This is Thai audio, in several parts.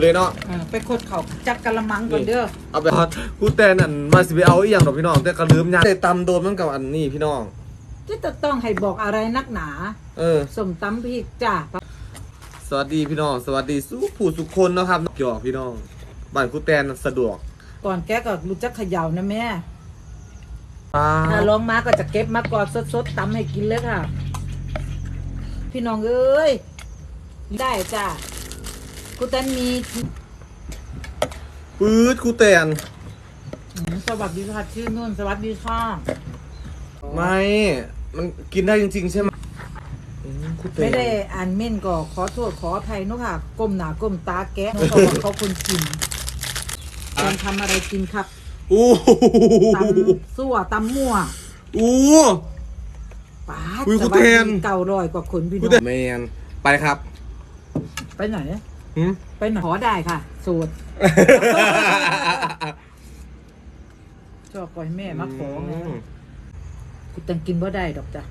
เลยเนาะเออไปขดเขาจักกะละมังก่อนเด้อเอาไปกูแต่นั่นมาสิไปเอาอีหยังดอกพี่น้อง แต่ก็ลืมยังแต่ตำโดนมันกับอันนี้พี่น้อง ที่จะต้องให้บอกอะไรนักหนาเออ สมตำพริกจ้าสวัสดีพี่น้อง สวัสดีสู้ผู้สุขคนเนาะครับหยอกพี่น้องบ้านกูแตนสะดวกก่อนแกก็รู้จักเขย่านะแม่ป้าถ้าลองมาก็จะเก็บมากอดสดๆตำให้กินเลยค่ะ พี่น้องเอ้ยได้จ้า กูแตนมีปื๊ดกูแตนอืมสวัสดีค่ะชื่อนุ่นสวัสดีค่ะไม่ มันกินได้จริง ๆ ใช่ไหมอืมกูแตนไม่ได้อ่านเม่นก็ขอโทษขออภัยเนอะค่ะก้มหนาก้มตาแกะเพราะว่าเขาคนกินคนทำอะไรกินครับอู้ตำซั่วตำมั่วอู้ ป้าดอุ๊ยสกูวัสแทดีนเก่ารอยกว่าคนพี่กูน้แตอนงแมนไปครับ ไปไหน หืมไปไหนขอได้ค่ะ สูตรชอบปล่อยแม่มาขอไงกูตังกินบ่ได้ดอกจ้ะ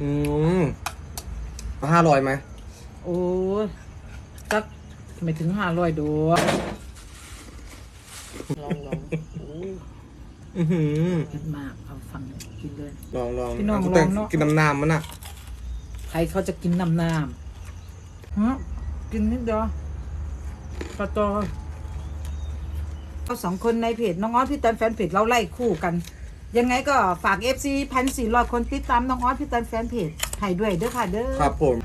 อืมห้าร้อยไหม โอ้ยสักไม่ถึงห้าร้อยดวงลองลองโอ้ยอือหือกินมาก เอาฟังกินเลย ลองลองพี่น้องกูแต่ลองเนอะกินน้ำน้ำมันอะ ใครเขาจะกินน้ำน้ำฮะ กินนิดเดียวปลาตอเราสองคนในเพจน้องออสพี่ตันแฟนเพจเราไล่คู่กัน ยังไงก็ฝากเอฟซีพันสี่ร้อยคนติดตามน้องออสพี่ตันแฟนเพจให้ด้วยเด้อค่ะเด้อครับผม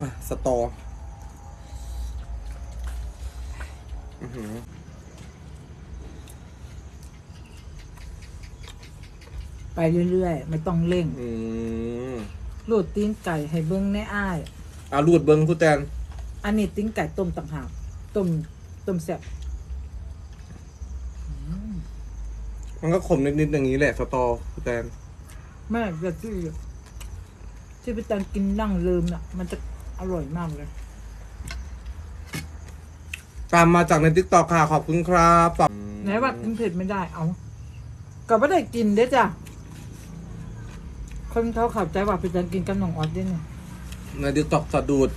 อะสตอ อือหือ ไปเรื่อยๆ ไม่ต้องเร่งอืมรูดตีนไก่ให้เบิ้งในอ้ายอะรูดเบิ้งกูแตนอันนี้ตีนไก่ต้มต่างหากต้มต้มแซ่บมันก็ขมนิดๆอย่างนี้แหละสตอกูแตนแม่จะที่ที่พี่ตันกินนั่งลืมน่ะ มันจะอร่อยมากเลย ตามมาจากในทิกตอกค่ะขอบคุณครับฝากไหนว่ากินเผ็ดไม่ได้เอาก็ไม่ได้กินเด้อจ้ะ คนเขาเข้าใจว่าพี่ตันกินกับน้องออสเด้เนี่ยในทิกตอกสะดูด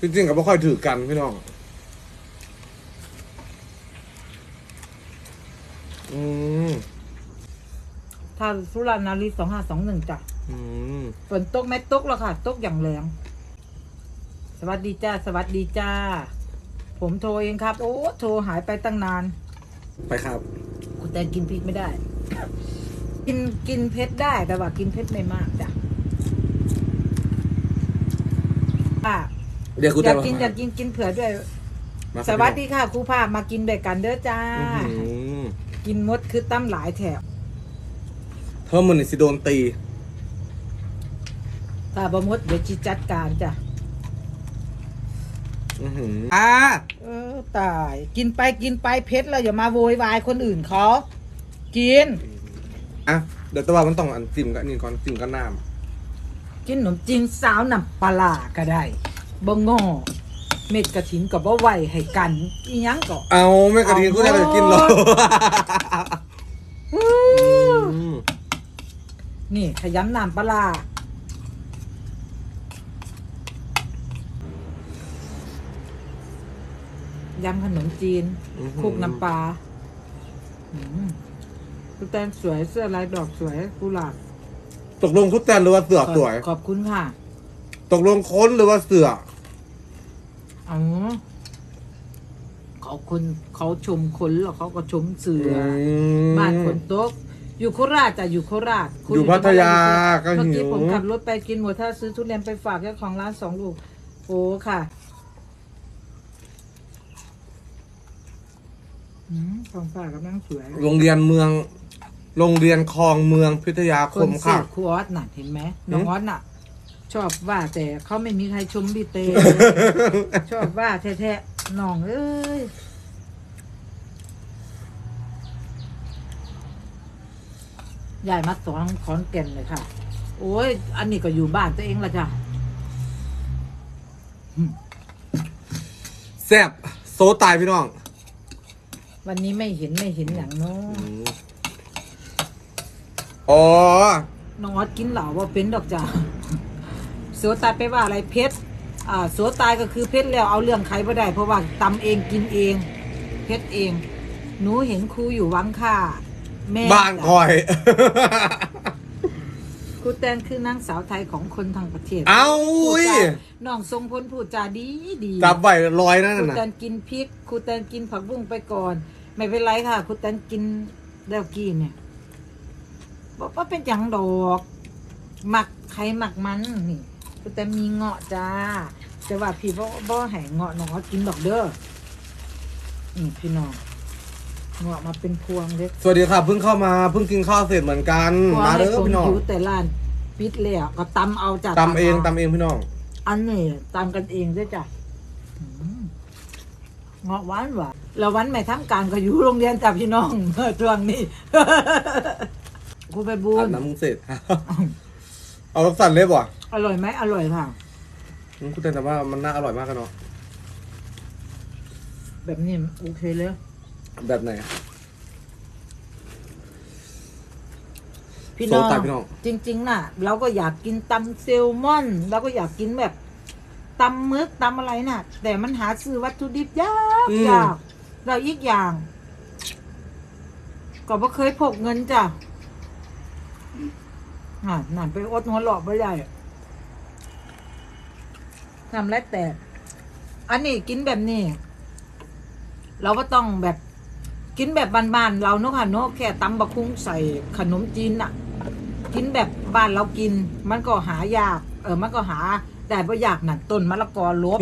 จริงๆกับไม่ค่อยถือกันพี่น้องอืมถ้าสุรานารีสองห้าสองหนึ่งจ้ะอืมฝนตกไหม่ตกแล้วค่ะ ตกอย่างแรงสวัสดีจ้า สวัสดีจ้า ผมโทรเองครับ โอ้โทรหายไปตั้งนาน ไปครับคุณแตนกินพริกไม่ได้ กินกินเผ็ดได้แต่ว่ากินเผ็ดไม่มากจ้ะป้าเดี๋ยวกูอจะยากกินอยากกินกินเผื่อด้วย มาสวัสดีค่ะครูภาพมากินด้วยกันเด้อจ้า อื้อหือกินมดคือตั้มหลายแถบเพิ่มมันสิโดนตี ถ้าบะมดเดี๋ยวจิจัดการจ้ะ อือหืออ่าเออตาย กินไปกินไปเผ็ดแล้วอย่ามาโวยวายคนอื่นเขา กิน อะเดี๋ยวแตะวันมันต้องอันจิ้มกับอันนี่ก่อนจิ้มกับน้กินขนมจีนสาวน้ำปลาร้าก็ได้บ่งอเม็ดกระถินกับบ่ไหวให้กันอีหยังก็ำเอาไม่กระดิ่งกูจะไปกินหรออืมนี่ขยำน้ำปลาร้ายำขนมจีนอื้อหือคลุกน้ำปลาอืม คุณแตนสวยเสื้อลายดอกสวยกุหลาบตกลงคุดแตนหรือว่าเสือสวย ขอบคุณค่ะตกลงค้นหรือว่าเสืออ๋อเขาคนเขาชมคนแล้วเขาก็ชมเสืออมบ้านคนโต๊ะอยู่โคราชจ้ะอยู่โคราชคุณอยู่พัทยาก็เมื่อหิกี้วผมขับรถไปกินหมูถ้าซื้อทุเรียนไปฝากเจ้าของร้านสองลูกโอ้ค่ะอืมของฝากกำลังสวย โรงเรียนเมือง โรงเรียนคลองเมืองพิทยาคคนมเสีค่ะยครูออสน่ะเห็นไหมน้องออสน่ะ ชอบว่าแต่เขาไม่มีใครชมพี่เต ชอบว่าแท้ๆน้องเอ้ยยายมาสอนขอนแก่นเลยค่ะ โอ้ย อันนี้ก็อยู่บ้านตัวเองละจ้ะแซ่บโซตายพี่น้องวันนี้ไม่เห็นไม่เห็นอย่างโน้นอ๋ อ น้องออดกินเหล่าว่าเป็นดอกจ้าสัวตายไปว่าอะไรเพชรอ่าสัวตายก็คือเพชรแล้วเอาเรื่องใครไม่ได้ เพราะว่าตำเองกินเอง เพชรเอง หนูเห็นครูอยู่วังค่าแม่บ้านคอย ครูแตนคือนางสาวไทยของคนทั้งประเทศเอาพูดอุ้ยจาน้องทรงพลพูดจาดีดีจับไว้ลอยนั่นครูน่ะ แตนกินพริกครูแตนกินผักบุ้งไปก่อน ไม่เป็นไรค่ะครูแตนกินแล้วกี้เนี่ย บอกว่าเป็นอย่างดอกหมักใครหมักมันนี่ครูแตนมีเงาะจ้าแต่ว่าพี่บ่บ่ให้เงาะน้องเอากินดอกเด้อนี่พี่น้องเงาะมาเป็นพวงเล็กสวัสดีครับเพิ่งเข้ามาเพิ่งกินข้าวเสร็จเหมือนกันพวงมาให้เด้อผมพี่น้องหิวแต่ร้านปิดแล้วก็ตำเอาจ้ะตำเองาตำเองพี่น้อง อันนี้ตำกันเองด้วยจ้ะอืมเงาะหวานหวานแล้ววันไม่ทำการก็อยู่โรงเรียนจับพี่น้องช่วงนี้ ครูไปบูอาบนน้ำมึงเสร็จ เอารสสั่นเลยบ่อร่อยไหมอร่อยค่ะ อืมคุณเต้นแต่ว่ามันน่าอร่อยมากกันเนาะ แบบนี้โอเคเลยแบบไหน พี่น้อง โซตาพี่น้อง จริง ๆ น่ะ เราก็อยากกินตำเซลมอนเราก็อยากกินแบบตำมึกตำอะไรน่ะ แต่มันหาซื้อวัตถุดิบยากอืม ยากเราอีกอย่าง ก็บ่เคยพกเงินจ้ะ อ่านั่นไปอดหัวหลอกไม่ได้ทำแล้วแต่ อันนี้กินแบบนี้ เราก็ต้องแบบกินแบบบ้านๆเราเนอะค่ะเนอะแค่ตำบะคุ้งใส่ขนมจีนน่ะกินแบบบ้านเรากิน มันก็หายาก เออมันก็หา แต่บ่อยากหนั่นต้นมะละกอลบ